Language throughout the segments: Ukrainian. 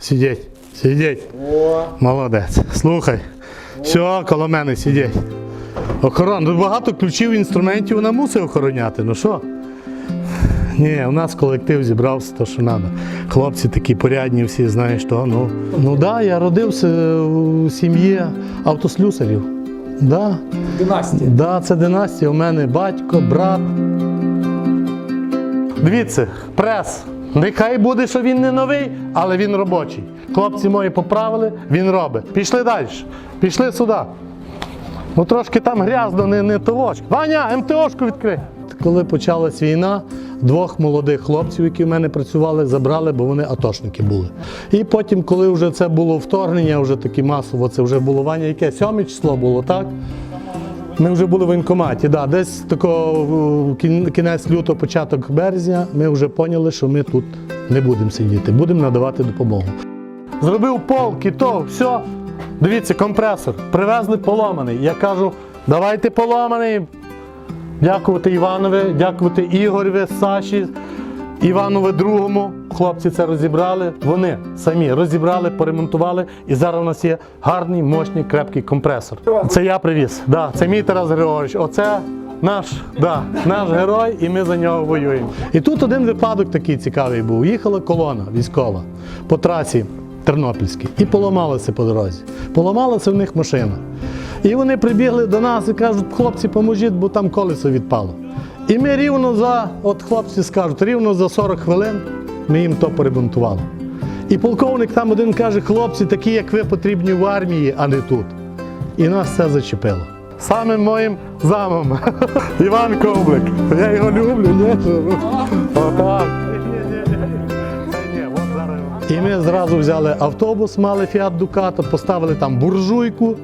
Сидіть, сидіть. Молодець. Слухай. Все, коло мене сидіть. Охорона. Тут багато ключів інструментів вона мусить охороняти. Ну що? Ні, у нас колектив зібрався, то що треба. Хлопці такі порядні, всі знаєш, то ну. Ну да, я родився у сім'ї автослюсарів. Да. Династія. Да, це династія. У мене батько, брат. Дивіться, прес. Нехай буде, що він не новий, але він робочий. Хлопці мої поправили, він робить. Пішли далі. Пішли сюди. Ну трошки там грязно, не, не того. Ваня, МТОшку відкрий. Коли почалась війна, двох молодих хлопців, які в мене працювали, забрали, бо вони атошники були. І потім, коли вже це було вторгнення, вже таке масово, це вже було Ваня, яке сьоме число було, так? Ми вже були в воєнкоматі. Да, десь тако кінець лютого, початок березня, ми вже поняли, що ми тут не будемо сидіти, будемо надавати допомогу. Зробив полки, то все. Дивіться, компресор. Привезли поломаний. Я кажу, давайте поломаний. Дякувати Іванові, дякувати Ігореві, Саші, Іванові другому. Хлопці це розібрали. Вони самі розібрали, поремонтували. І зараз у нас є гарний, мощний, крепкий компресор. Це я привіз. Да, це мій Тарас Григорович. Оце наш, да, наш герой, і ми за нього воюємо. І тут один випадок такий цікавий був. Їхала колона військова по трасі Тернопільській і поламалася по дорозі. Поламалася в них машина. І вони прибігли до нас і кажуть, хлопці, поможіть, бо там колесо відпало. І ми рівно за, от хлопці скажуть, рівно за 40 хвилин ми їм то поремонтували. І полковник там один каже, хлопці, такі, як ви, потрібні в армії, а не тут. І нас це зачепило. Самим моїм замом Іван Ковлик. Я його люблю, ні? І ми зразу взяли автобус, мали Фіат Дукато, поставили там буржуйку,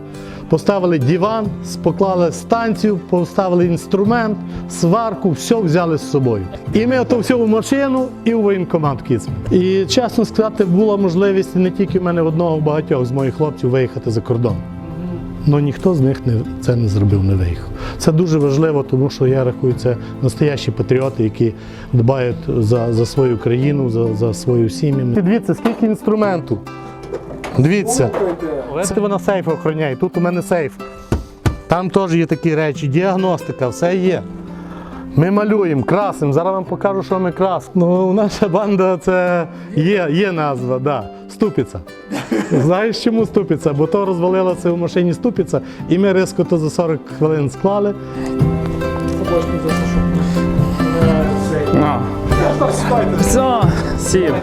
поставили диван, поклали станцію, поставили інструмент, сварку, все взяли з собою. І ми то все в машину і в воєнкомат Кіцман. І чесно сказати, була можливість не тільки в мене одного, багатьох з моїх хлопців виїхати за кордон. Ну ніхто з них не, це не зробив, не виїхав. Це дуже важливо, тому що я рахую, це настоящі патріоти, які дбають за, за свою країну, за, за свою сім'ю. Дивіться, скільки інструменту. Дивіться. Це вона сейф охороняє. Тут у мене сейф. Там теж є такі речі, діагностика, все є. Ми малюємо, красимо. Зараз вам покажу, що ми красимо. Ну, наша банда це є, є назва, да. Ступиця. Знаєш, чому ступиця? Бо то розвалилося в машині ступиця, і ми різко то за 40 хвилин склали. Все, сів.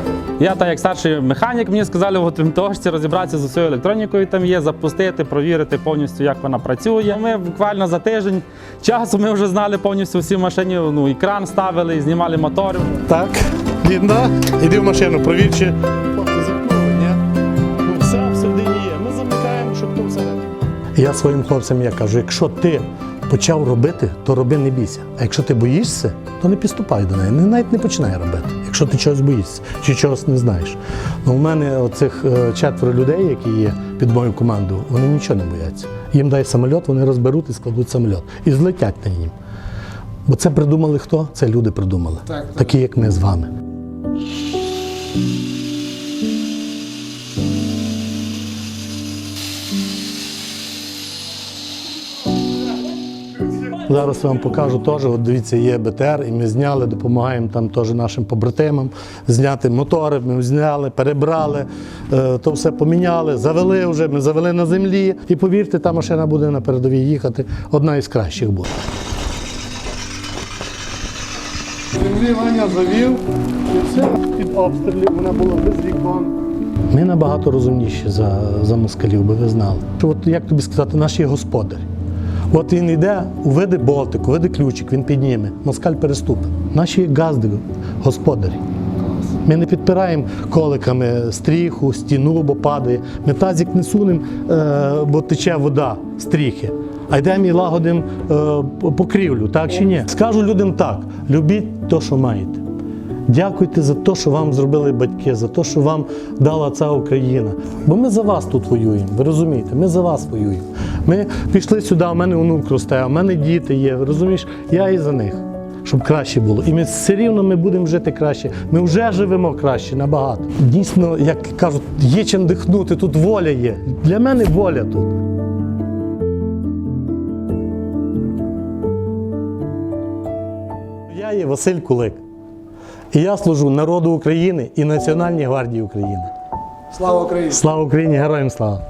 Я так як старший механік, мені сказали в ТМТОшці розібратися з усією електронікою там є, запустити, провірити повністю, як вона працює. Ми буквально за тиждень часу ми вже знали повністю всі машині, ну, екран ставили, і знімали мотор. Так, Лінда, іди в машину, провір, чи хлопці замкнули, ні? Ну все всередині є. Ми замикаємо, щоб то все. Я своїм хлопцям я кажу, якщо ти почав робити, то роби не бійся. А якщо ти боїшся, то не підступай до неї, не- навіть не починай робити. Якщо ти чогось боїшся чи чогось не знаєш. Ну, у мене оцих е, четверо людей, які є під мою команду, вони нічого не бояться. Їм дай самоліт, вони розберуть і складуть самоліт. І злетять на нім. Бо це придумали хто? Це люди придумали. Такі, як ми з вами. Зараз вам покажу теж. От дивіться, є БТР, і ми зняли, допомагаємо там теж нашим побратимам зняти мотори. Ми зняли, перебрали, е, то все поміняли, завели вже. Ми завели на землі. І повірте, та машина буде на передовій їхати. Одна із кращих буде. Землі Ваня завів, і все під обстрілів вона була без вікон. Ми набагато розумніші за, за москалів, би ви знали. От як тобі сказати, наш є господар. От він йде, уведе болтик, уведе ключик, він підніме, москаль переступить. Наші газди, господарі. Ми не підпираємо коликами стріху, стіну, бо падає. Ми тазик не сунемо, е, бо тече вода, стріхи. А йдемо і лагодимо е, покрівлю, так чи ні? Скажу людям так: любіть те, що маєте. Дякуйте за те, що вам зробили батьки, за те, що вам дала ця Україна. Бо ми за вас тут воюємо. Ви розумієте? Ми за вас воюємо. Ми пішли сюди, у мене онук росте, у мене діти є. Розумієш? Я і за них. щоб краще було. І ми все рівно ми будемо жити краще. Ми вже живемо краще набагато. Дійсно, як кажуть, є чим дихнути, тут воля є. Для мене воля тут. Я є Василь Кулик. І я служу народу України і Національній гвардії України. Слава Україні! Слава Україні, героям слава!